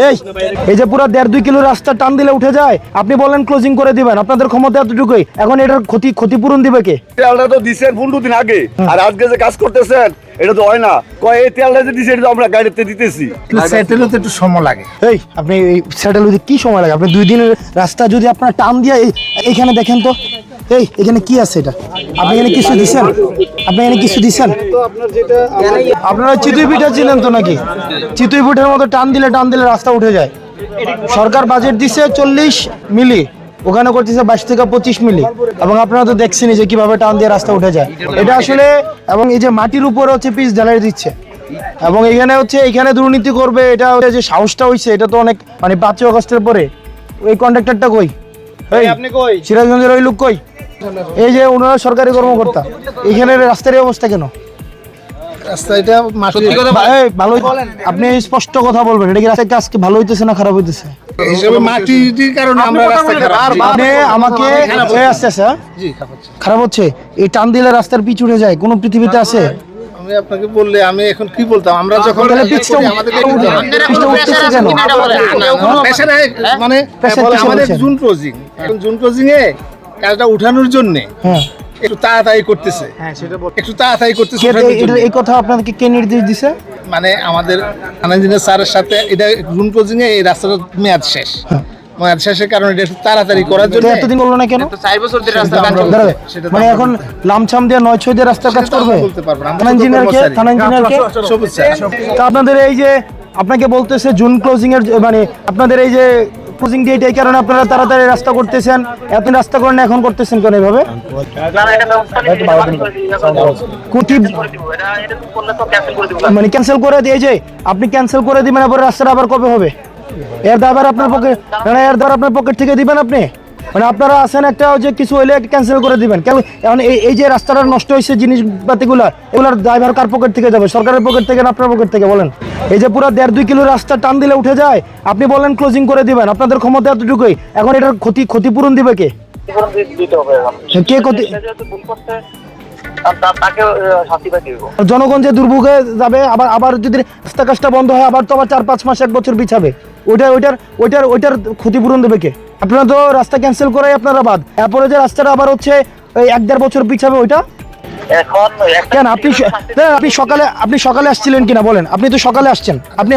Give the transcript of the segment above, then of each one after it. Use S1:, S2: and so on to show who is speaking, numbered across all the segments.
S1: এই এই যে পুরো দেড় দুই কিলো রাস্তা টান দিলে উঠে যায় আপনি বলেন ক্লোজিং করে দিবেন আপনাদের ক্ষমতা এতটুকুই এখন এটার ক্ষতি ক্ষতিপূরণ দিবে কে?
S2: তেলটা তো দিছেন পনেরো দিন আগে আর আজকে যে কাজ করতেছেন এটা তো হয় না। কয় এই তেলটা যে দিছে এটা তো আমরা গাড়িতে দিতেছি।
S3: সেটেল হতে একটু সময় লাগে।
S1: এই আপনি এই সেটেল হতে কি সময় লাগে? আপনি দুই দিনের রাস্তা যদি আপনার টান দিয়ে এই- এইখানে দেখেন তো। এই, এখানে কি আছে এটা? আপনি এখানে কিছু দিছেন? আপনি এখানে কিছু দিছেন? আপনারা চিতুই পিঠা ছিলেন তো নাকি? চিতুই পিঠার মতো টান দিলে টান দিলে রাস্তা উঠে যায়। সরকার বাজেট দিছে চল্লিশ মিলি, ওখানে করতেছে বাইশ থেকে পঁচিশ মিলি। এবং আপনারা তো দেখছেনই যে কীভাবে টান দিয়ে রাস্তা উঠে যায়। এটা আসলে, এবং এই যে মাটির উপরে হচ্ছে পিস ঢালাই দিচ্ছে। এবং এখানে হচ্ছে, এখানে দুর্নীতি করবে, এটা যে সাহসটা হইছে, এটা তো অনেক মানে পাঁচই আগস্টের পরে। ওই কন্ট্রাক্টরটা কই? আপনি কই? সিরাজগঞ্জের ওই লোক কই? এই যে ওনারা সরকারি কর্মকর্তা। এখানে রাস্তার এই অবস্থা কেন?
S3: রাস্তা এটা মাটি।
S1: বা- এই, ভালো আপনি স্পষ্ট কথা বলবেন এটা কি রাস্তার কাজ কি ভালো হইতেছে না খারাপ হইতেছে? আমাকে
S3: হচ্ছে।
S1: এই টান দিলে রাস্তার পিচ উঠে যায় কোন পৃথিবীতে আছে?
S3: আমি আপনাকে বললে আমি এখন কি বলতাম? আমরা যখন
S1: উঠতেছে কেন
S3: প্রেসারে মানে আমাদের জুন ক্লোজিং এখন জুন ক্লোজিং এ কাজটা উঠানোর জন্য
S1: হ্যাঁ।
S3: একটু তাড়াতাড়ি করতেছে। একটু তাড়াতাড়ি করতেছে।
S1: এই কথা আপনাদেরকে কে নির্দেশ দিছে?
S3: মানে আমাদের ইঞ্জিনিয়ার স্যারের সাথে এটা জুন ক্লোজিং এ এই রাস্তাটা মেয়াদ শেষ। শেষের কারণে এটা একটু তাড়াতাড়ি করার জন্য।
S1: এতদিন বলল না কেন? দাঁড়াবে।
S3: সেটা তো
S1: মানে
S3: আমরা
S1: এখন লামছাম দিয়ে নয় ছয় দিয়ে রাস্তার কাজ করবে?
S3: আমরা বলতে পারব
S1: থানা ইঞ্জিনিয়ারকে থানা ইঞ্জিনিয়ারকে
S3: সবুজ স্যার
S1: তো আপনাদের এই যে আপনাকে বলতেছে জুন ক্লোজিং এর মানে আপনাদের এই যে ক্লোজিং ডেট এই কারণে আপনারা তাড়াতাড়ি রাস্তা করতেছেন এত রাস্তা করেন না এখন করতেছেন কেন এভাবে? মানে ক্যান্সেল করে দিয়ে যে আপনি ক্যান্সেল করে দিবেন আবার রাস্তাটা আবার কবে হবে? এর দাবার আপনার পকেট মানে এর দ্বারা আপনার পকেট থেকে দিবেন আপনি? মানে আপনারা আছেন একটা যে কিছু হইলে ক্যান্সেল করে দিবেন। কেন এখন এই যে রাস্তাটা নষ্ট হয়েছে জিনিসপাতিগুলো এগুলোর ড্রাইভার কার পকেট থেকে যাবে? সরকারের পকেট থেকে না আপনার পকেট থেকে? বলেন। এই যে পুরো দেড় দুই কিলো রাস্তা টান দিলে উঠে যায় আপনি বলেন ক্লোজিং করে দিবেন। আপনাদের ক্ষমতা এতটুকুই। এখন এটার ক্ষতি ক্ষতিপূরণ দিবে কে? কে ক্ষতি জনগণ যে দুর্ভোগে যাবে আবার আবার যদি রাস্তা কাজটা বন্ধ হয় আবার তো আবার চার পাঁচ মাস এক বছর বিছাবে। ওইটা ওইটার ওইটার ওইটার ক্ষতিপূরণ দেবে কে? আপনারা তো রাস্তা ক্যান্সেল করে আপনারা বাদ এরপরে যে রাস্তাটা আবার হচ্ছে এক দেড় বছর পিছাবে ওইটা?
S4: এখন
S1: কেন আপনি আপনি সকালে আপনি সকালে আসছিলেন কিনা বলেন। আপনি তো সকালে আসছেন। আপনি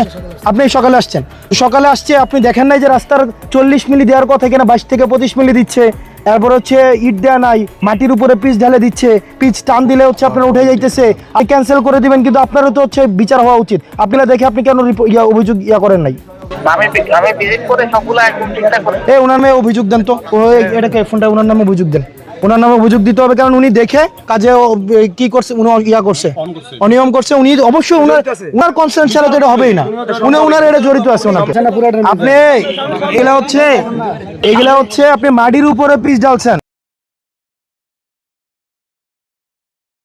S1: আপনি সকালে আসছেন। সকালে আসছে আপনি দেখেন নাই যে রাস্তার চল্লিশ মিলি দেওয়ার কথা কিনা বাইশ থেকে পঁচিশ মিলি দিচ্ছে। তারপর হচ্ছে ইট দেওয়া নাই মাটির উপরে পিচ ঢালে দিচ্ছে। পিচ টান দিলে হচ্ছে আপনার উঠে যাইতেছে। আর ক্যান্সেল করে দিবেন কিন্তু আপনারও তো হচ্ছে বিচার হওয়া উচিত। আপনারা দেখে আপনি কেন অভিযোগ ইয়া করেন নাই?
S4: আমি আমি ভিজিট করে সবগুলো একদম ঠিকঠাক করে
S1: এ ওনার নামে অভিযোগ দেন তো। এটাকে ফোনটা ওনার নামে অভিযোগ দেন। ওনার নামে অভিযোগ দিতে হবে কারণ উনি দেখে কাজে কি করছে উনি ইয়া করছে। অনিয়ম করছে উনি অবশ্যই উনার উনার কনসেন্ট ছাড়া তো এটা হবেই না। উনি উনার এটা জড়িত আছে ওনাকে আপনি এগুলা হচ্ছে এগুলা হচ্ছে আপনি মাটির উপরে পিস ঢালছেন।